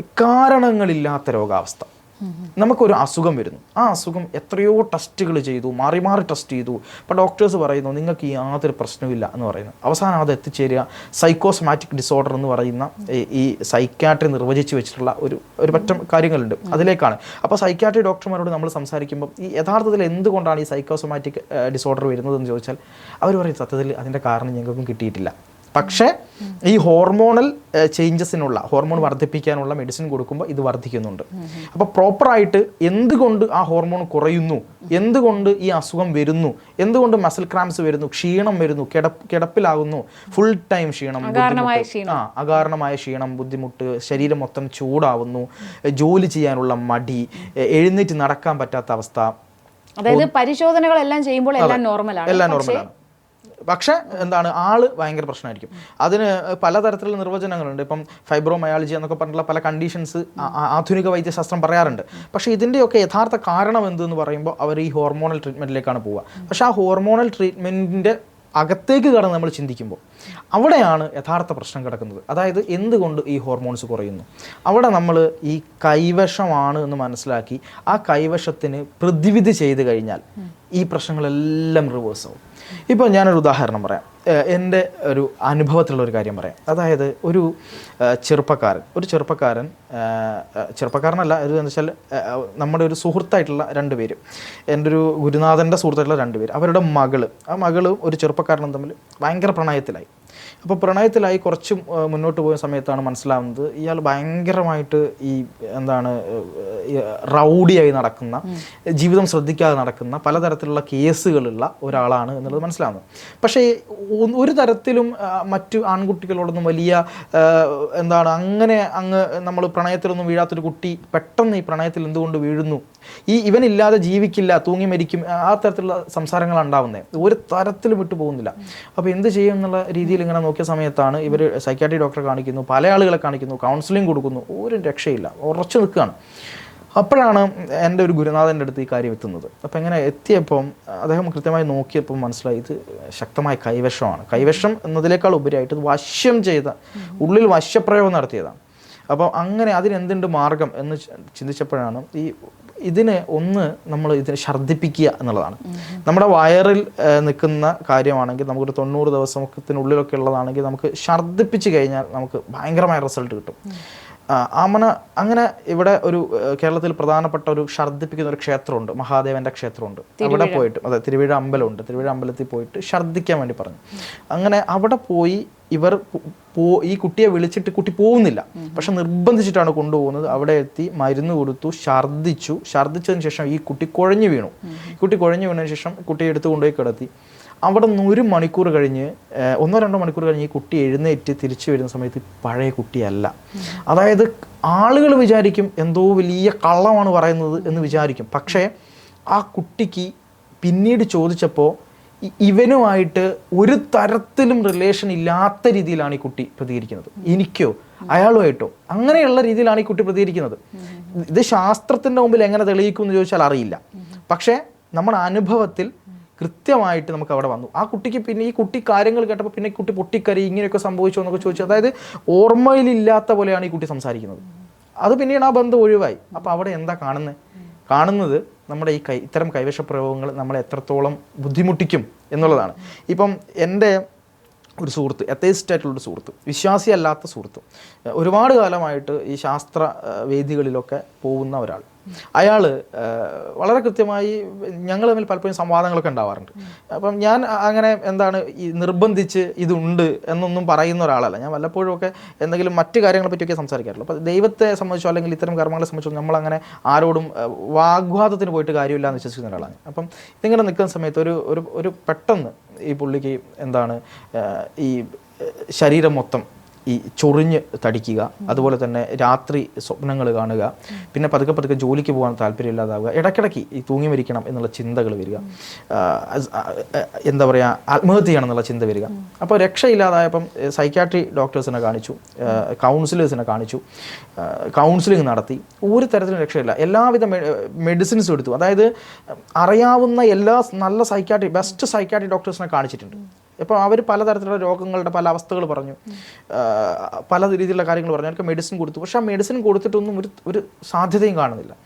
കാരണങ്ങളില്ലാത്ത രോഗാവസ്ഥ. നമുക്കൊരു അസുഖം വരുന്നു. ആ അസുഖം എത്രയോ ടെസ്റ്റുകൾ ചെയ്തു മാറി മാറി ടെസ്റ്റ് ചെയ്തു. ഇപ്പം ഡോക്ടേഴ്സ് പറയുന്നു നിങ്ങൾക്ക് യാതൊരു പ്രശ്നമില്ല എന്ന് പറയുന്നു. അവസാനം അത് എത്തിച്ചേരുക. സൈക്കോസമാറ്റിക് ഡിസോർഡർ എന്ന് പറയുന്ന ഈ- സൈക്കാട്രി നിർവചിച്ച് വെച്ചിട്ടുള്ള ഒരു ഒരു പറ്റം കാര്യങ്ങളുണ്ട്. അതിലേക്കാണ്. അപ്പോൾ സൈക്കാട്രി ഡോക്ടർമാരോട് നമ്മൾ സംസാരിക്കുമ്പോൾ ഈ യഥാർത്ഥത്തിൽ എന്തുകൊണ്ടാണ് ഈ സൈക്കോസമാറ്റിക് ഡിസോർഡർ വരുന്നതെന്ന് ചോദിച്ചാൽ അവർ പറയും സത്യത്തിൽ അതിന്റെ കാരണം ഞങ്ങൾക്കും കിട്ടിയിട്ടില്ല. പക്ഷേ ഈ ഹോർമോണൽ ചേഞ്ചസിനുള്ള ഹോർമോൺ വർദ്ധിപ്പിക്കാനുള്ള മെഡിസിൻ കൊടുക്കുമ്പോൾ ഇത് വർദ്ധിക്കുന്നുണ്ട്. അപ്പോൾ പ്രോപ്പറായിട്ട് എന്തുകൊണ്ട് ആ ഹോർമോൺ കുറയുന്നു? എന്തുകൊണ്ട് ഈ അസുഖം വരുന്നു? എന്തുകൊണ്ട് മസിൽ ക്രാംസ് വരുന്നു? ക്ഷീണം വരുന്നു? കിടപ്പ് കിടപ്പിലാകുന്നു? ഫുൾ ടൈം ക്ഷീണം. ആ അകാരണമായ ക്ഷീണം ബുദ്ധിമുട്ട് ശരീരം മൊത്തം ചൂടാവുന്നു ജോലി ചെയ്യാനുള്ള മടി എഴുന്നേറ്റ് നടക്കാൻ പറ്റാത്ത അവസ്ഥ. അതായത് പരിശോധനകളെല്ലാം ചെയ്യുമ്പോൾ എല്ലാം നോർമലാണ്. എല്ലാം നോർമലാണ്. പക്ഷേ എന്താണ് ആൾ ഭയങ്കര പ്രശ്നമായിരിക്കും. അതിന് പലതരത്തിലുള്ള നിർവചനങ്ങളുണ്ട്. ഇപ്പം ഫൈബ്രോമയാളജി എന്നൊക്കെ പറഞ്ഞിട്ടുള്ള പല കണ്ടീഷൻസ് ആധുനിക വൈദ്യശാസ്ത്രം പറയാറുണ്ട്. പക്ഷേ ഇതിന്റെയൊക്കെ യഥാർത്ഥ കാരണം എന്തെന്ന് പറയുമ്പോൾ അവർ ഈ ഹോർമോണൽ ട്രീറ്റ്മെന്റിലേക്കാണ് പോവുക. പക്ഷേ ആ ഹോർമോണൽ ട്രീറ്റ്മെന്റിന്റെ അകത്തേക്ക് കടന്ന് നമ്മൾ ചിന്തിക്കുമ്പോൾ അവിടെയാണ് യഥാർത്ഥ പ്രശ്നം കിടക്കുന്നത്. അതായത് എന്തുകൊണ്ട് ഈ ഹോർമോൺസ് കുറയുന്നു? അവിടെ നമ്മൾ ഈ കൈവശമാണ് എന്ന് മനസ്സിലാക്കി ആ കൈവശത്തിന് പ്രതിവിധി ചെയ്ത് കഴിഞ്ഞാൽ ഈ പ്രശ്നങ്ങളെല്ലാം റിവേഴ്സ് ആവും. ഇപ്പോൾ ഞാനൊരു ഉദാഹരണം പറയാം. എന്റെ ഒരു അനുഭവത്തിലുള്ള ഒരു കാര്യം പറയാം. അതായത് ഒരു ചെറുപ്പക്കാരൻ ഒരു ചെറുപ്പക്കാരൻ ചെറുപ്പക്കാരനല്ല ഒരു എന്ന് വെച്ചാൽ നമ്മുടെ ഒരു സുഹൃത്തായിട്ടുള്ള രണ്ട് പേര്. എന്റെ ഒരു ഗുരുനാഥന്റെ സുഹൃത്തായിട്ടുള്ള രണ്ട് പേര്. അവരുടെ മകൾ ആ മകളും ഒരു ചെറുപ്പക്കാരനും തമ്മിൽ ഭയങ്കര പ്രണയത്തിലായി. അപ്പോൾ പ്രണയത്തിലായി കുറച്ച് മുന്നോട്ട് പോയ സമയത്താണ് മനസ്സിലാവുന്നത്. ഇയാൾ ഭയങ്കരമായിട്ട് ഈ എന്താണ് റൗഡിയായി നടക്കുന്ന ജീവിതം ശ്രദ്ധിക്കാതെ നടക്കുന്ന പലതരത്തിലുള്ള കേസുകളുള്ള ഒരാളാണ് എന്നുള്ളത് മനസ്സിലാവുന്നത്. പക്ഷേ ഒരു തരത്തിലും മറ്റു ആൺകുട്ടികളോടൊന്നും വലിയ എന്താണ് അങ്ങനെ അങ്ങ് നമ്മൾ പ്രണയത്തിലൊന്നും വീഴാത്തൊരു കുട്ടി പെട്ടെന്ന് ഈ പ്രണയത്തിൽ എന്തുകൊണ്ട് വീഴുന്നു ഈ ഇവനില്ലാതെ ജീവിക്കില്ല തൂങ്ങി മരിക്കും ആ തരത്തിലുള്ള സംസാരങ്ങളാണ് ഉണ്ടാവുന്നത് ഒരു തരത്തിലും വിട്ടു പോകുന്നില്ല. അപ്പോൾ എന്ത് ചെയ്യും എന്നുള്ള രീതിയിൽ ഇങ്ങനെ നോക്കിയ സമയത്താണ് ഇവർ സൈക്കാട്രി ഡോക്ടറെ കാണിക്കുന്നു പല ആളുകളെ കാണിക്കുന്നു കൗൺസിലിംഗ് കൊടുക്കുന്നു ഒരു രക്ഷയില്ല ഉറച്ചു നിൽക്കുകയാണ്. അപ്പോഴാണ് എന്റെ ഒരു ഗുരുനാഥന്റെ അടുത്ത് ഈ കാര്യം എത്തുന്നത്. അപ്പോൾ എങ്ങനെ എത്തിയപ്പം അദ്ദേഹം കൃത്യമായി നോക്കിയപ്പോൾ മനസ്സിലായി ഇത് ശക്തമായ കൈവശമാണ്. കൈവശം എന്നതിലേക്കാൾ ഉപരിയായിട്ട് ഇത് വശ്യം ചെയ്ത ഉള്ളിൽ വശ്യപ്രയോഗം നടത്തിയതാണ്. അപ്പോൾ അങ്ങനെ അതിനെന്തുണ്ട് മാർഗം എന്ന് ചിന്തിച്ചപ്പോഴാണ് ഈ ഇതിനെ ഒന്ന് നമ്മൾ ഇതിനെ ഛർദ്ദിപ്പിക്കുക എന്നുള്ളതാണ്. നമ്മുടെ വയറിൽ നിൽക്കുന്ന കാര്യമാണെങ്കിൽ നമുക്കൊരു തൊണ്ണൂറ് ദിവസത്തിനുള്ളിലൊക്കെ ഉള്ളതാണെങ്കിൽ നമുക്ക് ഛർദ്ദിപ്പിച്ച് കഴിഞ്ഞാൽ നമുക്ക് ഭയങ്കരമായ റിസൾട്ട് കിട്ടും. ആമന അങ്ങനെ ഇവിടെ ഒരു കേരളത്തിൽ പ്രധാനപ്പെട്ട ഒരു ഛർദ്ദിപ്പിക്കുന്ന ഒരു ക്ഷേത്രമുണ്ട്. മഹാദേവന്റെ ക്ഷേത്രമുണ്ട്. അവിടെ പോയിട്ട് അതെ തിരുവിഴ അമ്പലമുണ്ട്. തിരുവിഴ അമ്പലത്തിൽ പോയിട്ട് ഛർദ്ദിക്കാൻ വേണ്ടി പറഞ്ഞു. അങ്ങനെ അവിടെ പോയി ഇവർ പോ- ഈ കുട്ടിയെ വിളിച്ചിട്ട് കുട്ടി പോകുന്നില്ല. പക്ഷെ നിർബന്ധിച്ചിട്ടാണ് കൊണ്ടുപോകുന്നത്. അവിടെ എത്തി മരുന്ന് കൊടുത്തു ഛർദ്ദിച്ചു. ഛർദ്ദിച്ചതിന് ശേഷം ഈ കുട്ടി കുഴഞ്ഞു വീണു. കുട്ടി കുഴഞ്ഞു വീണതിന് ശേഷം കുട്ടിയെ എടുത്തു കൊണ്ടുപോയി കിടത്തി. അവിടെ നിന്ന് ഒരു മണിക്കൂർ കഴിഞ്ഞ് ഒന്നോ രണ്ടോ മണിക്കൂർ കഴിഞ്ഞ് ഈ കുട്ടി എഴുന്നേറ്റ് തിരിച്ചു വരുന്ന സമയത്ത് പഴയ കുട്ടിയല്ല. അതായത് ആളുകൾ വിചാരിക്കും എന്തോ വലിയ കള്ളമാണ് പറയുന്നത് എന്ന് വിചാരിക്കും. പക്ഷേ ആ കുട്ടിക്ക് പിന്നീട് ചോദിച്ചപ്പോൾ ഇവനുമായിട്ട് ഒരു തരത്തിലും റിലേഷൻ ഇല്ലാത്ത രീതിയിലാണ് ഈ കുട്ടി പ്രതികരിക്കുന്നത്. എനിക്കോ അയാളുമായിട്ടോ അങ്ങനെയുള്ള രീതിയിലാണ് ഈ കുട്ടി പ്രതികരിക്കുന്നത്. ഇത് ശാസ്ത്രത്തിന്റെ മുമ്പിൽ എങ്ങനെ തെളിയിക്കും എന്ന് ചോദിച്ചാൽ അറിയില്ല. പക്ഷേ നമ്മുടെ അനുഭവത്തിൽ കൃത്യമായിട്ട് നമുക്ക് അവിടെ വന്നു. ആ കുട്ടിക്ക് പിന്നെ ഈ കുട്ടി കാര്യങ്ങൾ കേട്ടപ്പോൾ പിന്നെ കുട്ടി പൊട്ടിക്കരി ഇങ്ങനെയൊക്കെ സംഭവിച്ചു എന്നൊക്കെ ചോദിച്ചു. അതായത് ഓർമ്മയിലില്ലാത്ത പോലെയാണ് ഈ കുട്ടി സംസാരിക്കുന്നത്. അത് പിന്നീട് ആ ബന്ധം ഒഴിവായി. അപ്പോൾ അവിടെ എന്താ കാണുന്നത് കാണുന്നത് നമ്മുടെ ഈ കൈ ഇത്തരം കൈവശ പ്രയോഗങ്ങൾ നമ്മളെ എത്രത്തോളം ബുദ്ധിമുട്ടിക്കും എന്നുള്ളതാണ്. ഇപ്പം എന്റെ ഒരു സുഹൃത്ത് എത്തേസ്റ്റ് ആയിട്ടുള്ളൊരു സുഹൃത്ത് വിശ്വാസിയല്ലാത്ത സുഹൃത്ത് ഒരുപാട് കാലമായിട്ട് ഈ ശാസ്ത്ര വേദികളിലൊക്കെ പോകുന്ന ഒരാൾ. അയാൾ വളരെ കൃത്യമായി ഞങ്ങൾ തമ്മിൽ പലപ്പോഴും സംവാദങ്ങളൊക്കെ ഉണ്ടാവാറുണ്ട്. അപ്പം ഞാൻ അങ്ങനെ എന്താണ് ഈ നിർബന്ധിച്ച് ഇതുണ്ട് എന്നൊന്നും പറയുന്ന ഒരാളല്ല. ഞാൻ വല്ലപ്പോഴും ഒക്കെ എന്തെങ്കിലും മറ്റു കാര്യങ്ങളെ പറ്റിയൊക്കെ സംസാരിക്കാറുള്ളൂ. അപ്പോൾ ദൈവത്തെ സംബന്ധിച്ചോ അല്ലെങ്കിൽ ഇത്തരം കർമ്മങ്ങളെ സംബന്ധിച്ചോ നമ്മളങ്ങനെ ആരോടും വാഗ്വാദത്തിന് പോയിട്ട് കാര്യമില്ല എന്ന് വിശ്വസിക്കുന്ന ഒരാളാണ് അപ്പം ഇതിങ്ങനെ നിൽക്കുന്ന സമയത്ത് ഒരു ഒരു പെട്ടെന്ന് ഈ പുള്ളിക്ക് എന്താണ് ഈ ശരീരം മൊത്തം ഈ ചൊറിഞ്ഞ് തടിക്കുക അതുപോലെ തന്നെ രാത്രി സ്വപ്നങ്ങൾ കാണുക പിന്നെ പതുക്കെ പതുക്കെ ജോലിക്ക് പോകാൻ താല്പര്യമില്ലാതാവുക ഇടയ്ക്കിടയ്ക്ക് ഈ തൂങ്ങി മരിക്കണം എന്നുള്ള ചിന്തകൾ വരിക എന്താ പറയുക ആത്മഹത്യ ചെയ്യണം എന്നുള്ള ചിന്ത വരിക. അപ്പോൾ രക്ഷയില്ലാതായപ്പം സൈക്യാട്രി ഡോക്ടേഴ്സിനെ കാണിച്ചു കൗൺസിലേഴ്സിനെ കാണിച്ചു കൗൺസിലിംഗ് നടത്തി. ഒരു തരത്തിലും രക്ഷയില്ല. എല്ലാവിധ മെഡിസിൻസും എടുത്തു. അതായത് അറിയാവുന്ന എല്ലാ നല്ല സൈക്യാട്രി ബെസ്റ്റ് സൈക്യാട്രി ഡോക്ടേഴ്സിനെ കാണിച്ചിട്ടുണ്ട്. ഇപ്പോൾ അവർ പലതരത്തിലുള്ള രോഗങ്ങളുടെ പല അവസ്ഥകൾ പറഞ്ഞു. പല രീതിയിലുള്ള കാര്യങ്ങൾ പറഞ്ഞു. അവർക്ക് മെഡിസിൻ കൊടുത്തു. പക്ഷേ ആ മെഡിസിൻ കൊടുത്തിട്ടൊന്നും ഒരു ഒരു സാധ്യതയും കാണുന്നില്ല.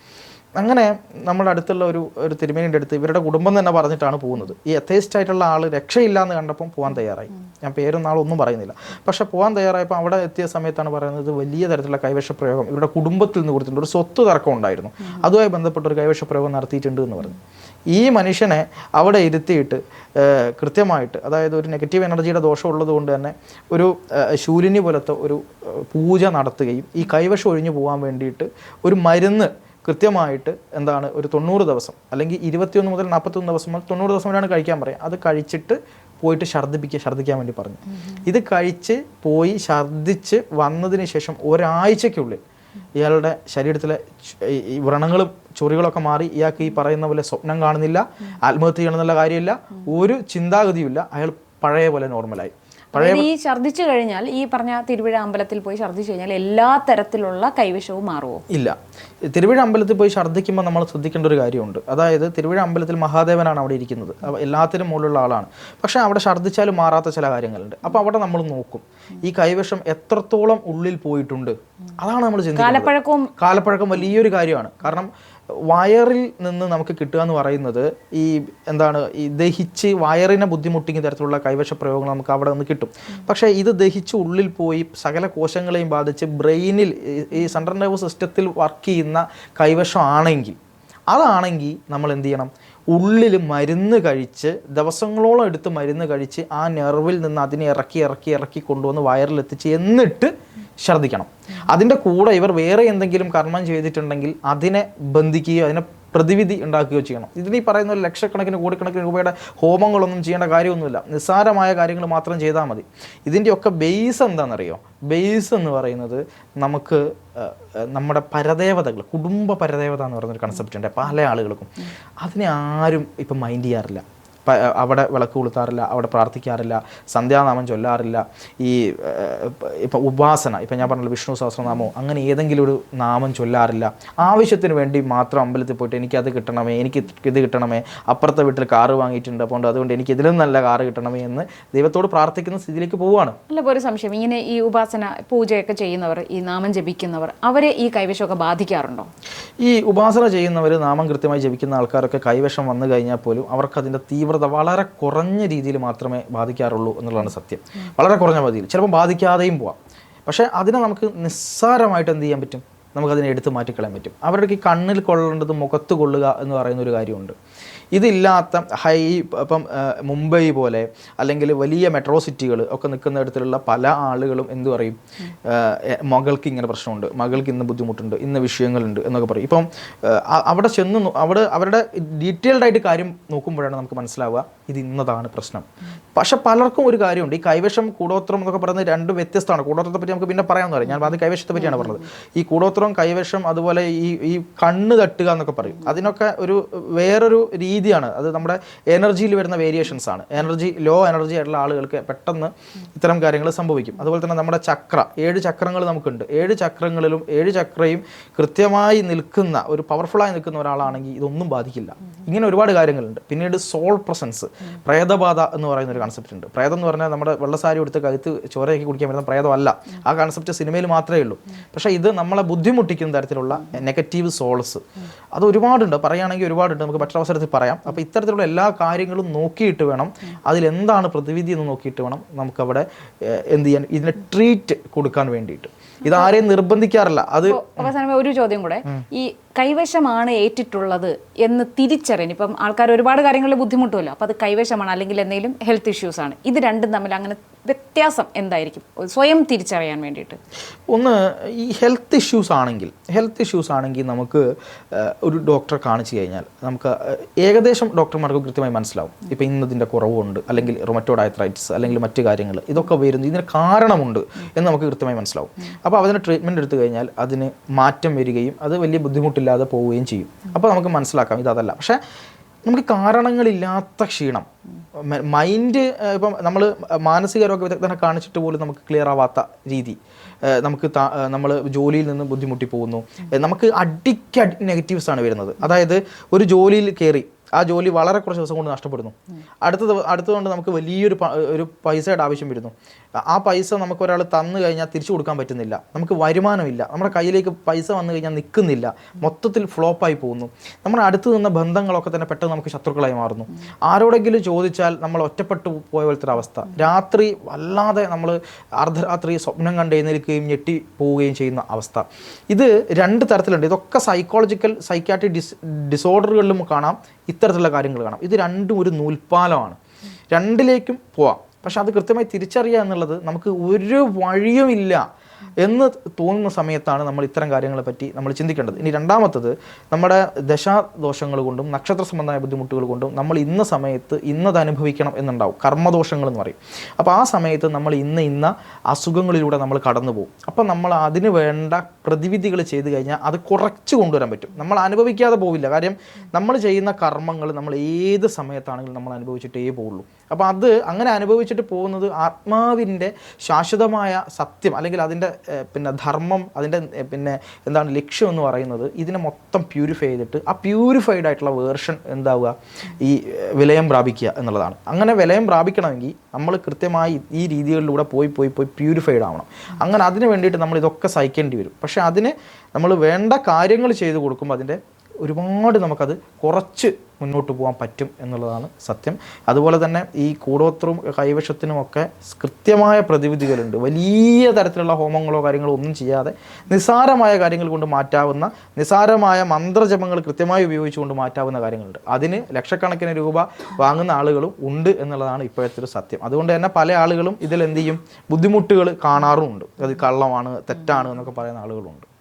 അങ്ങനെ നമ്മുടെ അടുത്തുള്ള ഒരു ഒരു തിരുമേനിന്റെ അടുത്ത് ഇവരുടെ കുടുംബം തന്നെ പറഞ്ഞിട്ടാണ് പോകുന്നത്. ഈ എത്തേസ്റ്റ് ആയിട്ടുള്ള ആൾ രക്ഷയില്ല എന്ന് കണ്ടപ്പം പോകാൻ തയ്യാറായി. ഞാൻ പേരും നാളൊന്നും പറയുന്നില്ല. പക്ഷെ പോകാൻ തയ്യാറായപ്പോൾ അവിടെ എത്തിയ സമയത്താണ് പറയുന്നത് വലിയ തരത്തിലുള്ള കൈവശ പ്രയോഗം ഇവരുടെ കുടുംബത്തിൽ നിന്ന് കൊടുത്തിട്ടുണ്ട്. ഒരു സ്വത്ത് തർക്കം ഉണ്ടായിരുന്നു. അതുമായി ബന്ധപ്പെട്ട ഒരു കൈവശ പ്രയോഗം നടത്തിയിട്ടുണ്ട് എന്ന് പറഞ്ഞു. ഈ മനുഷ്യനെ അവിടെ ഇരുത്തിയിട്ട് കൃത്യമായിട്ട് അതായത് ഒരു നെഗറ്റീവ് എനർജിയുടെ ദോഷം ഉള്ളതുകൊണ്ട് തന്നെ ഒരു ശൂലിനി പോലത്തെ ഒരു പൂജ നടത്തുകയും ഈ കൈവശം ഒഴിഞ്ഞു പോകാൻ വേണ്ടിയിട്ട് ഒരു മരുന്ന് കൃത്യമായിട്ട് എന്താണ് ഒരു തൊണ്ണൂറ് ദിവസം അല്ലെങ്കിൽ ഇരുപത്തിയൊന്ന് മുതൽ നാൽപ്പത്തൊന്ന് ദിവസം മുതൽ തൊണ്ണൂറ് ദിവസം വരെയാണ് കഴിക്കാൻ പറയുക. അത് കഴിച്ചിട്ട് പോയിട്ട് ഛർദ്ദിപ്പിക്കുക ഛർദ്ദിക്കാൻ വേണ്ടി പറഞ്ഞു. ഇത് കഴിച്ച് പോയി ഛർദ്ദിച്ച് വന്നതിന് ശേഷം ഒരാഴ്ചയ്ക്കുള്ളിൽ ഇയാളുടെ ശരീരത്തിലെ ഈ- വ്രണങ്ങളും ചൊറികളൊക്കെ മാറി ഇയാൾക്ക് ഈ പറയുന്ന പോലെ സ്വപ്നം കാണുന്നില്ല ആത്മഹത്യ ചെയ്യണമെന്നുള്ള കാര്യമില്ല ഒരു ചിന്താഗതിയുമില്ല. അയാൾ പഴയ പോലെ നോർമലായി. ഈ ഛർദ്ദിച്ചു കഴിഞ്ഞാൽ ഈ പറഞ്ഞ തിരുവിഴ അമ്പലത്തിൽ പോയി ഛർദ്ദിച്ചു കഴിഞ്ഞാൽ എല്ലാ തരത്തിലുള്ള കൈവശവും മാറുമോ ഇല്ല. തിരുവിഴ അമ്പലത്തിൽ പോയി ഛർദ്ദിക്കുമ്പോൾ നമ്മൾ ശ്രദ്ധിക്കേണ്ട ഒരു കാര്യമുണ്ട്. അതായത് തിരുവിഴ അമ്പലത്തിൽ മഹാദേവനാണ് അവിടെ ഇരിക്കുന്നത്. എല്ലാത്തിനും മുകളിലുള്ള ആളാണ്. പക്ഷേ അവിടെ ഛർദ്ദിച്ചാലും മാറാത്ത ചില കാര്യങ്ങളുണ്ട്. അപ്പോൾ അവിടെ നമ്മൾ നോക്കും. ഈ കൈവശം എത്രത്തോളം ഉള്ളിൽ പോയിട്ടുണ്ട്? അതാണ് നമ്മൾ ചിന്തിക്കുന്നത്. കാലപ്പഴക്കവും കാലപ്പഴക്കം വലിയൊരു കാര്യമാണ്. കാരണം വയറിൽ നിന്ന് നമുക്ക് കിട്ടുക എന്ന് പറയുന്നത് ഈ എന്താണ് ഈ ദഹിച്ച് വയറിനെ ബുദ്ധിമുട്ടിക്കുന്ന തരത്തിലുള്ള കൈവശ പ്രയോഗങ്ങൾ നമുക്ക് അവിടെ നിന്ന് കിട്ടും. പക്ഷേ ഇത് ദഹിച്ച് ഉള്ളിൽ പോയി സകല കോശങ്ങളെയും ബാധിച്ച് ബ്രെയിനിൽ ഈ- സെൻട്രൽ നെർവ് സിസ്റ്റത്തിൽ വർക്ക് ചെയ്യുന്ന കൈവശം ആണെങ്കിൽ അതാണെങ്കിൽ നമ്മൾ എന്ത് ചെയ്യണം? ഉള്ളിൽ മരുന്ന് കഴിച്ച് ദിവസങ്ങളോളം എടുത്ത് മരുന്ന് കഴിച്ച് ആ നെർവിൽ നിന്ന് അതിനെ ഇറക്കി ഇറക്കി ഇറക്കി കൊണ്ടുവന്ന് വയറിലെത്തിച്ച് എന്നിട്ട് ഛർദ്ദിക്കണം അതിന്റെ കൂടെ ഇവർ വേറെ എന്തെങ്കിലും കർമ്മം ചെയ്തിട്ടുണ്ടെങ്കിൽ അതിനെ ബന്ധിക്കുകയോ അതിനെ പ്രതിവിധി ഉണ്ടാക്കുകയോ ചെയ്യണം. ഇതിന് പറയുന്ന ഒരു ലക്ഷക്കണക്കിന് കോടിക്കണക്കിന് രൂപയുടെ ഹോമങ്ങളൊന്നും ചെയ്യേണ്ട കാര്യമൊന്നുമില്ല. നിസ്സാരമായ കാര്യങ്ങൾ മാത്രം ചെയ്താൽ മതി. ഇതിന്റെയൊക്കെ ബേസ് എന്താണെന്നറിയോ? ബേസ് എന്ന് പറയുന്നത് നമുക്ക് നമ്മുടെ പരദേവതകൾ കുടുംബ പരദേവത എന്ന് പറയുന്നൊരു കൺസെപ്റ്റ് ഉണ്ട്. പല ആളുകൾക്കും. അതിനെ ആരും ഇപ്പം മൈൻഡ് ചെയ്യാറില്ല. അവിടെ വിളക്ക് കൊളുത്താറില്ല അവിടെ പ്രാർത്ഥിക്കാറില്ല സന്ധ്യാനാമം ചൊല്ലാറില്ല. ഈ ഇപ്പം ഉപാസന ഇപ്പം ഞാൻ പറഞ്ഞല്ലോ വിഷ്ണു സഹസ്രനാമോ അങ്ങനെ ഏതെങ്കിലും ഒരു നാമം ചൊല്ലാറില്ല. ആവശ്യത്തിന് വേണ്ടി മാത്രം അമ്പലത്തിൽ പോയിട്ട് എനിക്കത് കിട്ടണമേ എനിക്ക് ഇത് കിട്ടണമേ അപ്പുറത്തെ വീട്ടിൽ കാറ് വാങ്ങിയിട്ടുണ്ട് അപ്പോൾ അതുകൊണ്ട് എനിക്ക് ഇതിലും നല്ല കാറ് കിട്ടണമേ എന്ന് ദൈവത്തോട് പ്രാർത്ഥിക്കുന്ന സ്ഥിതിയിലേക്ക് പോവുകയാണ് അല്ല ഒരു സംശയം. ഇങ്ങനെ ഈ ഉപാസന പൂജയൊക്കെ ചെയ്യുന്നവർ ഈ നാമം ജപിക്കുന്നവർ അവരെ ഈ കൈവശമൊക്കെ ബാധിക്കാറുണ്ടോ? ഈ ഉപാസന ചെയ്യുന്നവർ നാമം കൃത്യമായി ജപിക്കുന്ന ആൾക്കാരൊക്കെ കൈവശം വന്നു കഴിഞ്ഞാൽ പോലും അവർക്ക് അതിന്റെ തീവ്രത വളരെ കുറഞ്ഞ രീതിയിൽ മാത്രമേ ബാധിക്കാറുള്ളൂ എന്നുള്ളതാണ് സത്യം. വളരെ കുറഞ്ഞ രീതിയിൽ. ചിലപ്പോൾ ബാധിക്കാതെയും പോവാം. പക്ഷേ അതിനെ നമുക്ക് നിസ്സാരമായിട്ട് എന്ത് ചെയ്യാൻ പറ്റും? നമുക്കതിനെ എടുത്ത് മാറ്റിക്കളയാൻ പറ്റും. അവരുടെ ഈ കണ്ണിൽ കൊള്ളേണ്ടത് മുഖത്ത് കൊള്ളുക എന്ന് പറയുന്ന ഒരു കാര്യമുണ്ട്. ഇതില്ലാത്ത ഹൈ ഇപ്പം മുംബൈ പോലെ അല്ലെങ്കിൽ വലിയ മെട്രോ സിറ്റികൾ ഒക്കെ നിൽക്കുന്ന ഇടത്തിലുള്ള പല ആളുകളും എന്തു പറയും? മകൾക്ക് ഇങ്ങനെ പ്രശ്നമുണ്ട്. മകൾക്ക് ഇന്ന് ബുദ്ധിമുട്ടുണ്ട്. ഇന്ന് വിഷയങ്ങളുണ്ട് എന്നൊക്കെ പറയും. ഇപ്പം അവിടെ ചെന്ന് അവിടെ അവരുടെ ഡീറ്റെയിൽഡ് ആയിട്ട് കാര്യം നോക്കുമ്പോഴാണ് നമുക്ക് മനസ്സിലാവുക ഇത് ഇന്നതാണ് പ്രശ്നം. പക്ഷെ പലർക്കും ഒരു കാര്യമുണ്ട്. ഈ കൈവശം കൂടോത്രം എന്നൊക്കെ പറയുന്നത് രണ്ട് വ്യത്യസ്തമാണ്. കൂടോത്രത്തെ പറ്റി നമുക്ക് പിന്നെ പറയാമെന്ന് പറയാം. ഞാൻ അത് കൈവശത്തെ പറ്റിയാണ് പറഞ്ഞത്. ഈ കൂടോത്രം കൈവശം അതുപോലെ ഈ ഈ കണ്ണ് തട്ടുക എന്നൊക്കെ പറയും. അതിനൊക്കെ ഒരു വേറൊരു രീതിയാണ്. അത് നമ്മുടെ എനർജിയിൽ വരുന്ന വേരിയേഷൻസ് ആണ്. എനർജി ലോ എനർജി ആയിട്ടുള്ള ആളുകൾക്ക് പെട്ടെന്ന് ഇത്തരം കാര്യങ്ങൾ സംഭവിക്കും. അതുപോലെ തന്നെ നമ്മുടെ ചക്ര. ഏഴ് ചക്രങ്ങൾ നമുക്കുണ്ട്. ഏഴ് ചക്രങ്ങളിലും ഏഴ് ചക്രയും കൃത്യമായി നിൽക്കുന്ന ഒരു പവർഫുള്ളായി നിൽക്കുന്ന ഒരാളാണെങ്കിൽ ഇതൊന്നും ബാധിക്കില്ല. ഇങ്ങനെ ഒരുപാട് കാര്യങ്ങളുണ്ട്. പിന്നീട് സോൾ പ്രസൻസ് പ്രേതബാധ എന്ന് പറയുന്ന ഒരു കൺസെപ്റ്റ് ഉണ്ട്. പ്രേതം എന്ന് പറഞ്ഞാൽ നമ്മുടെ വെള്ളസാരി എടുത്ത് കഴുത്ത് ചോരയാക്കി കുടിക്കാൻ പറ്റുന്ന പ്രേതമല്ല. ആ കൺസെപ്റ്റ് സിനിമയിൽ മാത്രമേ ഉള്ളൂ. പക്ഷേ ഇത് നമ്മളെ ബുദ്ധിമുട്ടിക്കുന്ന തരത്തിലുള്ള നെഗറ്റീവ് സോൾസ് അത് ഒരുപാടുണ്ട്. പറയുകയാണെങ്കിൽ ഒരുപാടുണ്ട്. നമുക്ക് മറ്റൊരു അവസരത്തിൽ പറയാം. അപ്പോൾ ഇത്തരത്തിലുള്ള എല്ലാ കാര്യങ്ങളും നോക്കിയിട്ട് വേണം. അതിലെന്താണ് പ്രതിവിധി എന്ന് നോക്കിയിട്ട് വേണം നമുക്കവിടെ എന്ത് ചെയ്യാൻ ഇതിനെ ട്രീറ്റ് കൊടുക്കാൻ വേണ്ടിയിട്ട്. ഇതാരെയും നിർബന്ധിക്കാറില്ല. അത് അവസാനം ഒരു ചോദ്യം കൂടെ. ഈ കൈവശമാണ് ഏറ്റിട്ടുള്ളത് എന്ന് തിരിച്ചറിയാൻ ഇപ്പം ആൾക്കാർ ഒരുപാട് കാര്യങ്ങളിൽ ബുദ്ധിമുട്ടുമല്ലോ. അപ്പോൾ അത് കൈവശമാണ് അല്ലെങ്കിൽ എന്തെങ്കിലും ഹെൽത്ത് ഇഷ്യൂസ് ആണ്. ഇത് രണ്ടും തമ്മിൽ അങ്ങനെ വ്യത്യാസം എന്തായിരിക്കും? സ്വയം തിരിച്ചറിയാൻ വേണ്ടിയിട്ട്. ഒന്ന് ഈ ഹെൽത്ത് ഇഷ്യൂസ് ആണെങ്കിൽ ഹെൽത്ത് ഇഷ്യൂസ് ആണെങ്കിൽ നമുക്ക് ഒരു ഡോക്ടറെ കാണിച്ചു കഴിഞ്ഞാൽ നമുക്ക് ഏകദേശം ഡോക്ടർമാർക്ക് കൃത്യമായി മനസ്സിലാവും. ഇപ്പം ഇന്നതിന്റെ കുറവുണ്ട് അല്ലെങ്കിൽ റൊമറ്റോഡ് ആത്രൈറ്റിസ് അല്ലെങ്കിൽ മറ്റു കാര്യങ്ങൾ ഇതൊക്കെ വരുന്നു ഇതിന് കാരണമുണ്ട് എന്ന് നമുക്ക് കൃത്യമായി മനസ്സിലാവും. അപ്പോൾ അതിന് ട്രീറ്റ്മെന്റ് എടുത്തു കഴിഞ്ഞാൽ അതിന് മാറ്റം വരികയും അത് വലിയ ബുദ്ധിമുട്ടില്ലാതെ പോവുകയും ചെയ്യും. അപ്പോൾ നമുക്ക് മനസ്സിലാക്കാം ഇതല്ല പക്ഷേ നമുക്ക് കാരണങ്ങളില്ലാത്ത ക്ഷീണം മൈൻഡ് ഇപ്പം നമ്മൾ മാനസിക രോഗ വിദഗ്ധനെ കാണിച്ചിട്ട് പോലും നമുക്ക് ക്ലിയർ ആവാത്ത രീതി നമുക്ക് നമ്മൾ ജോലിയിൽ നിന്ന് ബുദ്ധിമുട്ടി പോകുന്നു. നമുക്ക് അടിക്ക് നെഗറ്റീവ്സ് ആണ് വരുന്നത്. അതായത് ഒരു ജോലിയിൽ കയറി ആ ജോലി വളരെ കുറച്ച് ദിവസം കൊണ്ട് നഷ്ടപ്പെടുന്നു. അടുത്ത അടുത്തുകൊണ്ട് അടുത്തതുകൊണ്ട് നമുക്ക് വലിയൊരു ഒരു പൈസയുടെ ആവശ്യം വരുന്നു. ആ പൈസ നമുക്ക് ഒരാൾ തന്നു കഴിഞ്ഞാൽ തിരിച്ചു കൊടുക്കാൻ പറ്റുന്നില്ല. നമുക്ക് വരുമാനമില്ല. നമ്മുടെ കയ്യിലേക്ക് പൈസ വന്നു കഴിഞ്ഞാൽ നിൽക്കുന്നില്ല. മൊത്തത്തിൽ ഫ്ലോപ്പായി പോകുന്നു. നമ്മുടെ അടുത്ത് നിന്ന ബന്ധങ്ങളൊക്കെ തന്നെ പെട്ടെന്ന് നമുക്ക് ശത്രുക്കളായി മാറുന്നു. ആരോടെങ്കിലും ചോദിച്ചാൽ നമ്മൾ ഒറ്റപ്പെട്ടു പോയ പോലത്തെ അവസ്ഥ രാത്രി വല്ലാതെ നമ്മൾ അർദ്ധരാത്രി സ്വപ്നം കണ്ട് എഴുന്നേൽക്കുകയും ഞെട്ടി പോവുകയും ചെയ്യുന്ന അവസ്ഥ. ഇത് രണ്ട് തരത്തിലുണ്ട്. ഇതൊക്കെ സൈക്കോളജിക്കൽ സൈക്കാട്രിക് ഡിസ് ഡിസോർഡറുകളിലും കാണാം. ഇത്തരത്തിലുള്ള കാര്യങ്ങൾ കാണാം. ഇത് രണ്ടും ഒരു നൂൽപ്പാലമാണ്. രണ്ടിലേക്കും പോവാം. പക്ഷെ അത് കൃത്യമായി തിരിച്ചറിയുക എന്നുള്ളത് നമുക്ക് ഒരു വഴിയുമില്ല എന്ന് തോന്നുന്ന സമയത്താണ് നമ്മൾ ഇത്തരം കാര്യങ്ങളെ പറ്റി നമ്മൾ ചിന്തിക്കേണ്ടത്. ഇനി രണ്ടാമത്തത് നമ്മുടെ ദശാദോഷങ്ങൾ കൊണ്ടും നക്ഷത്ര സംബന്ധമായ ബുദ്ധിമുട്ടുകൾ കൊണ്ടും നമ്മൾ ഇന്ന സമയത്ത് ഇന്നത് അനുഭവിക്കണം എന്നുണ്ടാവും. കർമ്മദോഷങ്ങൾ എന്ന് പറയും. അപ്പോൾ ആ സമയത്ത് നമ്മൾ ഇന്ന ഇന്ന അസുഖങ്ങളിലൂടെ നമ്മൾ കടന്നു പോകും. അപ്പം നമ്മൾ അതിന് വേണ്ട പ്രതിവിധികൾ ചെയ്ത് കഴിഞ്ഞാൽ അത് കുറച്ച് കൊണ്ടുവരാൻ പറ്റും. നമ്മൾ അനുഭവിക്കാതെ പോവില്ല. കാര്യം നമ്മൾ ചെയ്യുന്ന കർമ്മങ്ങൾ നമ്മൾ ഏത് സമയത്താണെങ്കിലും നമ്മൾ അനുഭവിച്ചിട്ടേ പോവുള്ളൂ. അപ്പോൾ അത് അങ്ങനെ അനുഭവിച്ചിട്ട് പോകുന്നത് ആത്മാവിന്റെ ശാശ്വതമായ സത്യം അല്ലെങ്കിൽ അതിന്റെ പിന്നെ ധർമ്മം അതിന്റെ പിന്നെ എന്താണ് ലക്ഷ്യം എന്ന് പറയുന്നത് ഇതിനെ മൊത്തം പ്യൂരിഫൈ ചെയ്തിട്ട് ആ പ്യൂരിഫൈഡ് ആയിട്ടുള്ള വേർഷൻ എന്താവുക? ഈ വിലയം പ്രാപിക്കുക എന്നുള്ളതാണ്. അങ്ങനെ വിലയം പ്രാപിക്കണമെങ്കിൽ നമ്മൾ കൃത്യമായി ഈ രീതികളിലൂടെ പോയി പോയി പോയി പ്യൂരിഫൈഡ് ആവണം. അങ്ങനെ അതിന് വേണ്ടിയിട്ട് നമ്മൾ ഇതൊക്കെ സഹിക്കേണ്ടി വരും. പക്ഷേ അതിന് നമ്മൾ വേണ്ട കാര്യങ്ങൾ ചെയ്തു കൊടുക്കുമ്പോൾ അതിന്റെ ഒരുപാട് നമുക്കത് കുറച്ച് മുന്നോട്ട് പോകാൻ പറ്റും എന്നുള്ളതാണ് സത്യം. അതുപോലെ തന്നെ ഈ കൂടോത്രവും കൈവശത്തിനും ഒക്കെ കൃത്യമായ പ്രതിവിധികളുണ്ട്. വലിയ തരത്തിലുള്ള ഹോമങ്ങളോ കാര്യങ്ങളോ ഒന്നും ചെയ്യാതെ നിസാരമായ കാര്യങ്ങൾ കൊണ്ട് മാറ്റാവുന്ന നിസ്സാരമായ മന്ത്രജപങ്ങൾ കൃത്യമായി ഉപയോഗിച്ചുകൊണ്ട് മാറ്റാവുന്ന കാര്യങ്ങളുണ്ട്. അതിന് ലക്ഷക്കണക്കിന് രൂപ വാങ്ങുന്ന ആളുകളും ഉണ്ട് എന്നുള്ളതാണ് ഇപ്പോഴത്തെ ഒരു സത്യം. അതുകൊണ്ട് തന്നെ പല ആളുകളും ഇതിൽ എന്ത് ചെയ്യും? ബുദ്ധിമുട്ടുകൾ കാണാറുമുണ്ട്. അത് കള്ളമാണ് തെറ്റാണ് എന്നൊക്കെ പറയുന്ന ആളുകളുണ്ട്.